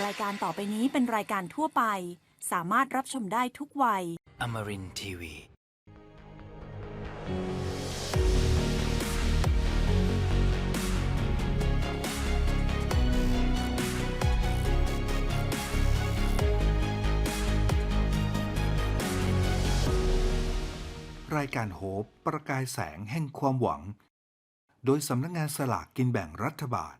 รายการต่อไปนี้เป็นรายการทั่วไป สามารถรับชมได้ทุกวัย Amarin Tiwi. รายการโฮปประกายแสงแห่งความหวัง โดยสำนักงานสลากกินแบ่งรัฐบาล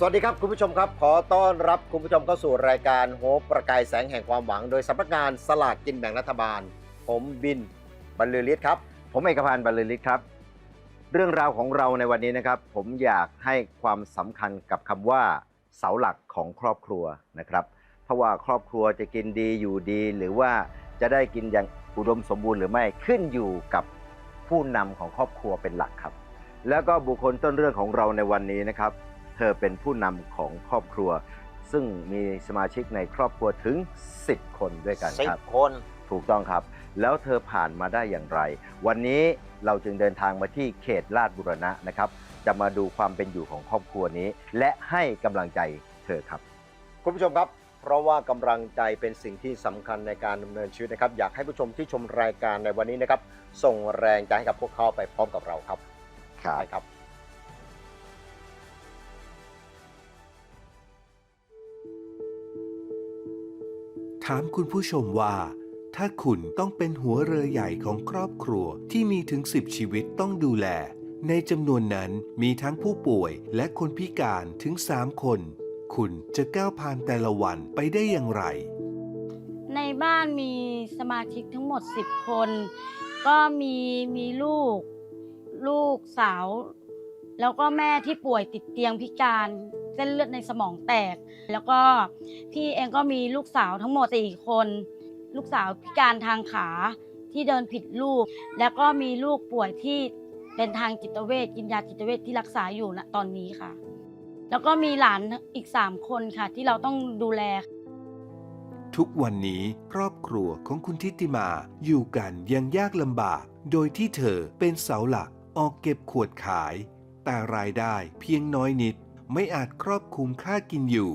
สวัสดีครับคุณผู้ชมครับ ขอต้อนรับคุณผู้ชมเข้าสู่รายการโฮปประกายแสงแห่งความหวัง โดยสำนักงานสลากกินแบ่งรัฐบาล ผมบินบรรลือฤทธิ์ครับ ผมเอกพันธ์บรรลือฤทธิ์ครับ เรื่องราวของเราในวันนี้นะครับ ผมอยากให้ความสำคัญกับคำว่า เสาหลักของครอบครัวนะครับ เพราะว่าครอบครัวจะกินดีอยู่ดี หรือว่าจะได้กินอย่างอุดมสมบูรณ์หรือไม่ขึ้นอยู่กับผู้นำของครอบครัวเป็นหลักครับ แล้วก็บุคคลต้นเรื่องของเราในวันนี้นะครับ เธอเป็นผู้นำของครอบครัว ซึ่งมีสมาชิกในครอบครัวถึง 10 คนด้วยกันสิครับ บคน ถูกต้องครับ แล้วเธอผ่านมาได้อย่างไร วันนี้เราจึงเดินทางมาที่เขตลาดบุรณะนะครับ จะมาดูความเป็นอยู่ของครอบครัวนี้ และให้กำลังใจเธอครับ คุณผู้ชมครับ เพราะว่ากำลังใจเป็นสิ่งที่สำคัญในการดำเนินชีวิตนะครับ อยากให้ผู้ชมที่ชมรายการในวันนี้นะครับ ส่งแรงใจให้กับพวกเขาไปพร้อมกับเราครับ ใช่ครับ ถามคุณผู้ชมว่า ถ้าคุณต้องเป็นหัวเรือใหญ่ของครอบครัวที่มีถึง 10 ชีวิตต้องดูแล ในจำนวนนั้นมีทั้งผู้ป่วยและคนพิการถึง 3 คน คุณจะก้าวผ่านแต่ละวันไปได้อย่างไร ในบ้านมีสมาชิกทั้งหมด 10 คน ก็มีมีลูก ลูกสาว แล้วก็แม่ที่ป่วยติดเตียงพิการเส้นเลือดในสมองแตก แล้วก็พี่เองก็มีลูกสาวทั้งหมดสี่คน ลูกสาวพิการทางขาที่เดินผิดรูปแล้วก็มีลูกป่วยที่เป็นทางจิตเวชกินยาจิตเวชที่รักษาอยู่ณตอนนี้ค่ะ แล้วก็มีหลานอีกสามคนค่ะ ที่เราต้องดูแล ทุกวันนี้ครอบครัวของคุณทิติมาอยู่กันยังยากลำบาก โดยที่เธอเป็นเสาหลักออกเก็บขวดขาย แต่รายได้เพียงน้อยนิด ไม่อาจครอบคลุมค่ากินอยู่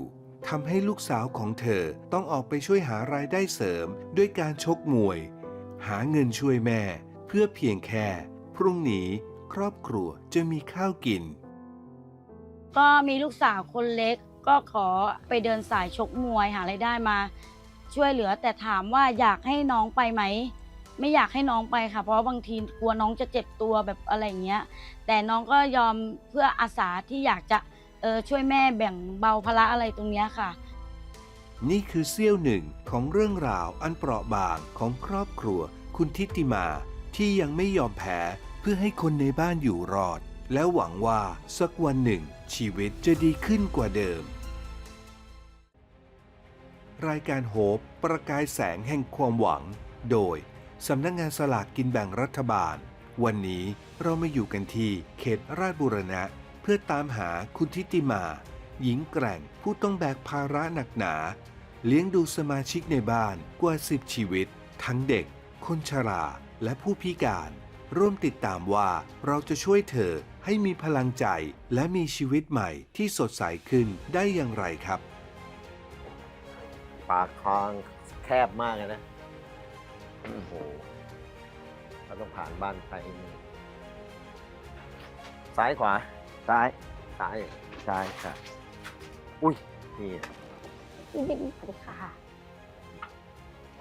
ทำให้ลูกสาวของเธอต้องออกไปช่วยหารายได้เสริมด้วยการชกมวย หาเงินช่วยแม่ เพื่อเพียงแค่ พรุ่งนี้ครอบครัวจะมีข้าวกิน ก็มีลูกสาวคนเล็ก ก็ขอไปเดินสายชกมวยหารายได้มา ช่วยเหลือแต่ถามว่าอยากให้น้องไปไหม ไม่อยากให้น้องไปค่ะ เพราะบางทีกลัวน้องจะเจ็บตัวแบบอะไรอย่างเงี้ย แต่น้องก็ยอมเพื่ออาสาที่อยากจะเออช่วยแม่แบ่งเบาภาระอะไรตรงเนี้ยค่ะ นี่คือเสี้ยวหนึ่งของเรื่องราวอันเปราะบางของครอบครัว คุณทิติมาที่ยังไม่ยอมแพ้เพื่อให้คนในบ้านอยู่รอด และหวังว่าสักวันหนึ่ง ชีวิตจะดีขึ้นกว่าเดิม รายการโฮปประกายแสงแห่งความหวัง โดย สำนักงานสลากกินแบ่งรัฐบาล วันนี้เรามาอยู่กันที่เขตราชบุรณะ เพื่อตามหาคุณทิติมา หญิงแกร่งผู้ต้องแบกภาระหนักหนา เลี้ยงดูสมาชิกในบ้านกว่า 10 ชีวิต ทั้งเด็ก คนชราและผู้พิการ ร่วมติดตามว่าเราจะช่วยเธอให้มีพลังใจและมีชีวิตใหม่ที่สดใสขึ้นได้อย่างไรครับ ปากคลองแคบมากเลยนะ โอ้โหเราต้องผ่านบ้านไปนี่ซ้ายขวา ซ้ายซ้ายซ้ายค่ะ อุ้ยนี่พี่บิ๊กสวัสดีค่ะ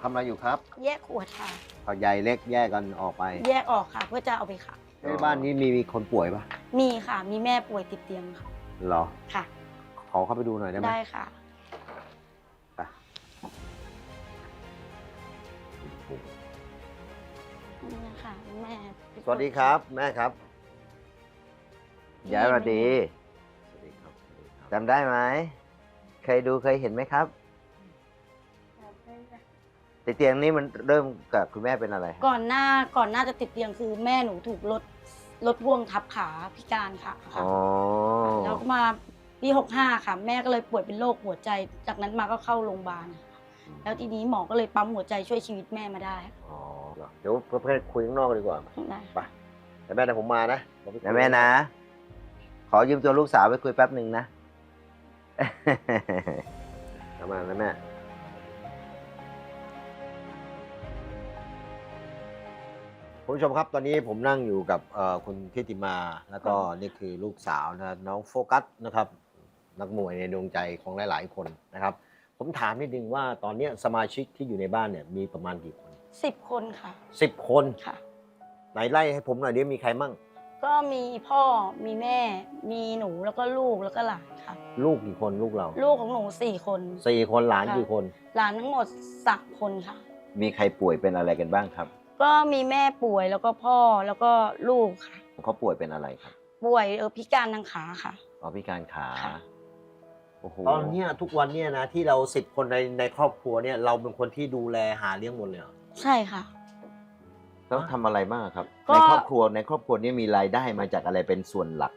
ทำอะไรอยู่ครับแยกขวดค่ะ เอาใหญ่เล็กแยกกันออกไปแยกออกค่ะ เพื่อจะเอาไปขายในบ้านนี้มีมีคนป่วยปะมีค่ะ มีแม่ป่วยติดเตียงค่ะ เหรอค่ะ ขอเข้าไปดูหน่อยได้ไหมได้ค่ะ นี่นะคะแม่สวัสดีครับ แม่ครับยายสวัสดีสวัสดีครับสวัสดีครับจำได้ไหมเคยดูเคยเห็นไหมครับอติดเตียงนี้มันเริ่มกับคุณแม่เป็นอะไรฮะก่อนหน้าก่อนหน้าจะติดเตียงคือแม่หนูถูกรถรถพ่วงทับขาพิการค่ะค่ะ อ๋อแล้วก็มาปีหกห้าค่ะ แม่ก็เลยป่วยเป็นโรคหัวใจ จากนั้นมาก็เข้าโรงพยาบาลแล้วทีนี้หมอก็เลยปั๊มหัวใจช่วยชีวิตแม่มาได้ อ๋อ เหรอเดี๋ยวเพื่อนๆคุยข้างนอกดีกว่าได้ไปแต่แม่นะผมมานะผมไปคุยนะแม่นะ ขอยืมตัวลูกสาวไปคุยแป๊บหนึ่งนะเอามานะแม่คุณผู้ชมครับตอนนี้ผมนั่งอยู่กับเอ่อคุณทิติมา แล้วก็นี่คือลูกสาวนะน้องโฟกัสนะครับ นักมวยในดวงใจของหลาย ๆ คนนะครับ ผมถามนิดนึงว่าตอนเนี้ยสมาชิกที่อยู่ในบ้านเนี่ยมีประมาณกี่คน สิบคนค่ะ สิบคนค่ะ ไหนไล่ให้ผมหน่อยดิมีใครมั่ง ก็มีพ่อมีแม่ มีหนูแล้วก็ลูกแล้วก็หลานค่ะ ลูกกี่คนลูกเราลูกของหนูสี่คน สี่คนหลานค่ะกี่คน หลานทั้งหมดสามคนค่ะ มีใครป่วยเป็นอะไรกันบ้างครับก็มีแม่ป่วยแล้วก็พ่อแล้วก็ลูกค่ะ เขาป่วยเป็นอะไรครับป่วยเออพิการทางขาค่ะ อ๋อพิการขาค่ะ โอ้โหตอนเนี้ยทุกวันเนี่ยนะที่เราสิบคนในในครอบครัวเนี่ยเราเป็นคนที่ดูแลหาเลี้ยงหมดเลยเหรอ ใช่ค่ะต้องทำอะไรบ้างครับ ก็ ในครอบครัวในครอบครัวนี้มีรายได้มาจากอะไรเป็นส่วนหลัก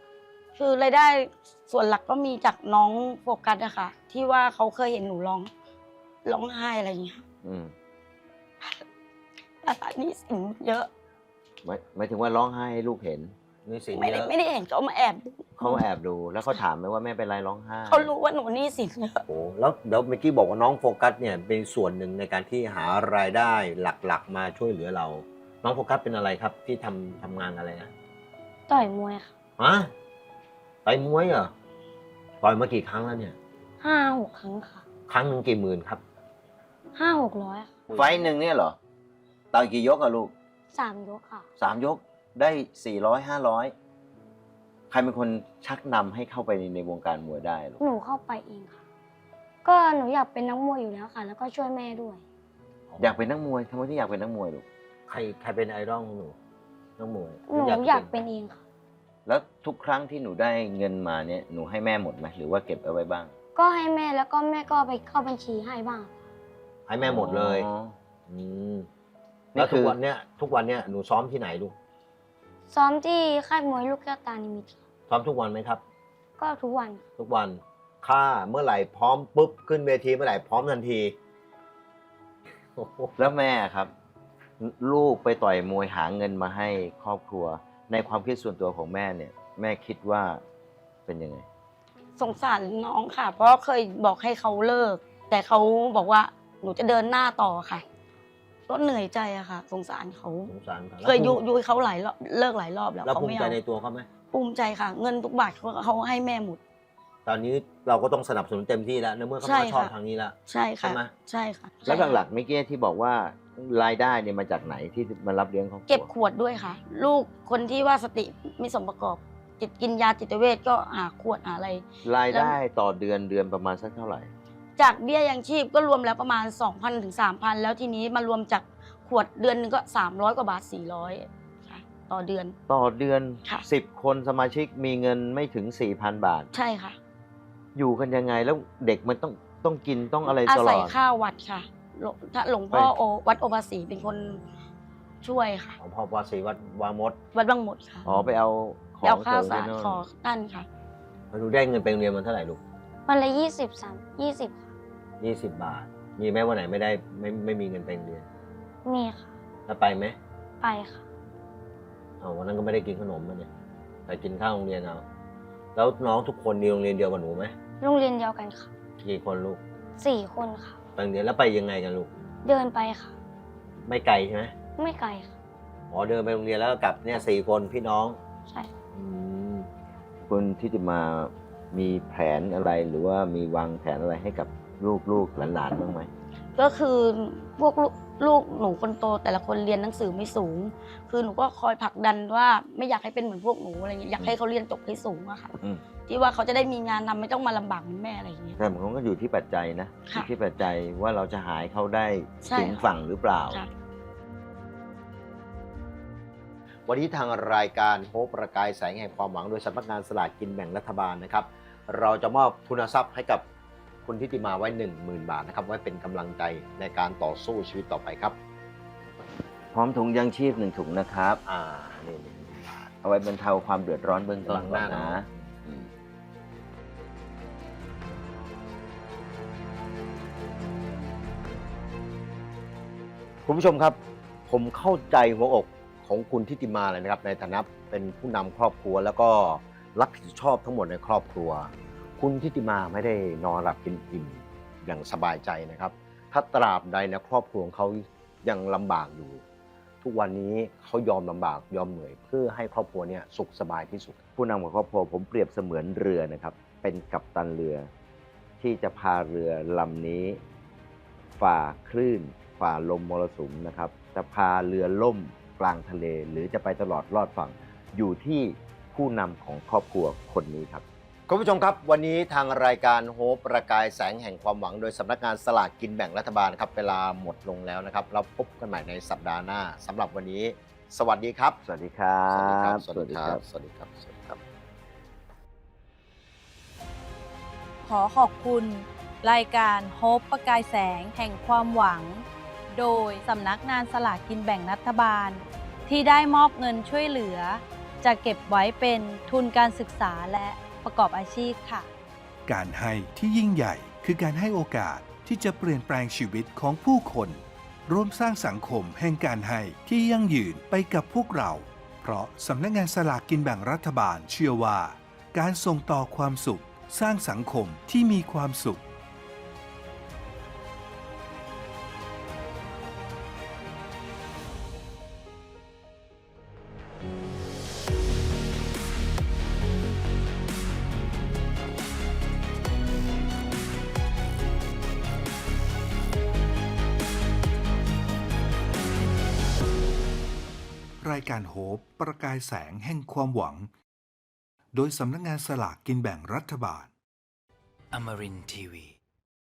คือรายได้ส่วนหลักก็มีจากน้องโฟกัสอะค่ะ ที่ว่าเขาเคยเห็นหนูร้องร้องไห้อะไรอย่างเงี้ยอืมภาษาหนี้สินเยอะ หมายหมายถึงว่าร้องไห้ให้ลูกเห็น นี่สินไม่เยได้อะไม่ได้เห็นเขามาแอบดูเขาแอบดูแล้วเขาถามไหมว่าแม่เป็นไรร้องไห้เขารู้ว่าหนูหนี้สินเยอะโอ้แล้วเดี๋ยวเมื่อกี้บอกว่าน้องโฟกัสเนี่ยเป็นส่วนหนึ่งในการที่หารายได้หลักๆ มาช่วยเหลือเรา น้องโฟกัสเป็นอะไรครับ ที่ทำทำงานอะไรนะต่อยมวยค่ะฮะไปมวยเหรอต่อยมากี่ครั้งแล้วเนี่ย ห้าหกครั้งค่ะครั้งหนึ่งกี่หมื่นครับ ห้าหกร้อยค่ะไฟท์หนึ่งเนี่ยเหรอต่อยกี่ยกอะลูกสามยกค่ะสามยก ได้สี่ร้อยห้าร้อยใครเป็นคนชักนำให้เข้าไปในในวงการมวยได้ลูกหนูเข้าไปเองค่ะ ก็หนูอยากเป็นนักมวยอยู่แล้วค่ะ แล้วก็ช่วยแม่ด้วย อยากเป็นนักมวยทำไมที่อยากเป็นนักมวยลูกใครใครเป็นไอดอลของหนูน้องมวยหนูอยากเป็นเองค่ะ แล้วทุกครั้งที่หนูได้เงินมาเนี่ยหนูให้แม่หมดไหมหรือว่าเก็บเอาไว้บ้าง ก็ให้แม่แล้วก็แม่ก็ไปเข้าบัญชีให้บ้าง ให้แม่หมดเลยอ๋อ อืมนี่แล้วคืทุกอ วันเนี้ยทุกวันเนี้ยหนูซ้อมที่ไหนลูก ซ้อมที่ค่ายมวยลูกแก้วตานิมิตค่ะซ้อมทุกวันไหมครับ ก็ทุกวัน ทุกวันค่าเมื่อไหร่พร้อมปุ๊บขึ้นเวทีเมื่อไหร่พร้อมทันทีโอ้โหแล้วแม่ครับ ลูกไปต่อยมวยหาเงินมาให้ครอบครัว ในความคิดส่วนตัวของแม่เนี่ย แม่คิดว่าเป็นยังไง สงสารน้องค่ะ เพราะเคยบอกให้เขาเลิก แต่เขาบอกว่าหนูจะเดินหน้าต่อค่ะ ก็เหนื่อยใจอะค่ะ สงสารเขาสงสารเขาเคยยุยุให้เขาหลายรอบเลิกหลายรอบแล้วแล้วเขาภูมิไม่ใจเอาในตัวเขาไหมภูมิใจค่ะ เงินทุกบาทเขาเขาให้แม่หมด ตอนนี้เราก็ต้องสนับสนุนเต็มที่แล้วในเมื่อเขาใช่มาชอบค่ะ ทางนี้แล้ว ใช่ค่ะ ใช่ไหม ใช่ค่ะแล้วหลักๆเมื่อกี้ที่บอกว่ารายได้เนี่ยมาจากไหนที่มารับเลี้ยงครอบครัว เก็บขวดด้วยค่ะ ลูกคนที่ว่าสติไม่สมประกอบจิตกินยาจิตเวชก็หาขวดหาอะไร รายได้ต่อเดือนเดือนประมาณสักเท่าไหร่ จากเบี้ยยังชีพก็รวมแล้วประมาณ 2,000ถึง3,000 แล้วทีนี้มารวมจากขวดเดือนหนึงก็ 300 กว่าบาท 400ค่ะต่อเดือน ต่อเดือน ค่ะสิบคนสมาชิกมีเงินไม่ถึงสี่พันบาท ใช่ค่ะ อยู่กันยังไงแล้วเด็กมันต้องต้องกินต้องอะไรอาตลศัยอด ข้าววัดค่ะหลวงถ้าหลวงพ่อไป โอวัดโอภาสีเป็นคนช่วยค่ะ ของพ่อปอศรีวัดวามดวัดบางหมดค่ะอ๋อไปเอาขไปอเอางข้าวเสริสามรที่โน่นขอนั่นค่ะ แล้วหนูได้เงินไปโรงเรียนมันเท่าไหร่ลูก วันละยี่สิบสามยี่สิบค่ะ ยี่สิบบาท มีไหมวันไหนไม่ได้ไม่ไม่มีเงินไปโรงเรียนมีค่ะ แล้วไปไหมไปค่ะ เอาวันนั้นก็ไม่ได้กินขนมมาเนี่ยไปกินข้าวโรงเรียนเอาแล้วน้องทุกคนเรียนโรงเรียนเดียวกับหนูไหมโรงเรียนเดียวกันค่ะกี่คนลูกสี่คนค่ะ ไปโรงเรียนแล้วไปยังไงกันลูก เดินไปค่ะ ไม่ไกลใช่ไหมไม่ไกลค่ะ อ๋อเดินไปโรงเรียนแล้วก็กลับเนี่ยสี่คนพี่น้อง ใช่อืมคุณที่จะมามีแผนอะไรหรือว่ามีวางแผนอะไรให้กับ ลูกลูกหลานๆบ้างไหมก็คือพวกลูกลูกหนูคนโตแต่ละคนเรียนหนังสือไม่สูง คือหนูก็คอยผลักดันว่าไม่อยากให้เป็นเหมือนพวกหนูอะไรเงี้ยอยากให้เขาเรียนจบให้สูงอะค่ะอืมที่ว่าเขาจะได้มีงานทำไม่ต้องมาลำบากเหมือนแม่อะไรอย่างเงี้ยแต่มันก็อยู่ที่ปัจจัยนะค่ะอยู่ที่ปัจจัยว่าเราจะหายเขาได้ใช่ถึงค่ะฝั่งหรือเปล่าค่ะวันนี้ทางรายการโฮปประกายแสงแห่งความหวังโดยสำนักงานสลากกินแบ่งรัฐบาลนะครับ เราจะมอบทุนทรัพย์ให้กับ คุณทิติมาไว้ 10,000 บาทนะครับ ไว้เป็นกำลังใจในการต่อสู้ชีวิตต่อไปครับ พร้อมถุงยังชีพหนึ่งถุงนะครับ อ่า นี่หนึ่งบาทเอาไว้บรรเทาความเดือดร้อนเบื้องต้นกำลังหก่อน้านเนนะอะอืมคุณผู้ชมครับ ผมเข้าใจหัวอกของคุณทิติมาเลยนะครับ ในฐานะเป็นผู้นำครอบครัวแล้วก็รับผิดชอบทั้งหมดในครอบครัว คุณทิติมาไม่ได้นอนหลับกินอิ่มอย่างสบายใจนะครับ ถ้าตราบใดนะครอบครัวของเขายังลำบากอยู่ ทุกวันนี้เขายอมลำบากยอมเหนื่อย เพื่อให้ครอบครัวเนี่ยสุขสบายที่สุด ผู้นำของครอบครัวผมเปรียบเสมือนเรือนะครับ เป็นกัปตันเรือ ที่จะพาเรือลำนี้ ฝ่าคลื่น ฝ่าลมมรสุมนะครับ จะพาเรือล่มกลางทะเล หรือจะไปตลอดรอดฝั่ง อยู่ที่ผู้นำของครอบครัวคนนี้ครับ คุณผู้ชมครับ วันนี้ทางรายการโฮปประกายแสงแห่งความหวัง โดยสำนักงานสลากกินแบ่งรัฐบาลครับ เวลาหมดลงแล้วนะครับ เราพบกันใหม่ในสัปดาห์หน้าสำหรับวันนี้ สวัสดีครับ สวัสดีครับ สวัสดีครับ สวัสดีครับ สวัสดีครับ ขอขอบคุณ รายการโฮปประกายแสงแห่งความหวัง โดยสำนักงานสลากกินแบ่งรัฐบาล ที่ได้มอบเงินช่วยเหลือ จะเก็บไว้เป็นทุนการศึกษาและ ประกอบอาชีพค่ะ การให้ที่ยิ่งใหญ่คือการให้โอกาสที่จะเปลี่ยนแปลงชีวิตของผู้คน ร่วมสร้างสังคมแห่งการให้ที่ยั่งยืนไปกับพวกเรา เพราะสำนักงานสลากกินแบ่งรัฐบาลเชื่อว่า การส่งต่อความสุข สร้างสังคมที่มีความสุขายการโฮปประกายแสงแห่งความหวัง โดยสำนักงานสลากกินแบ่งรัฐบาลอมรินทีวี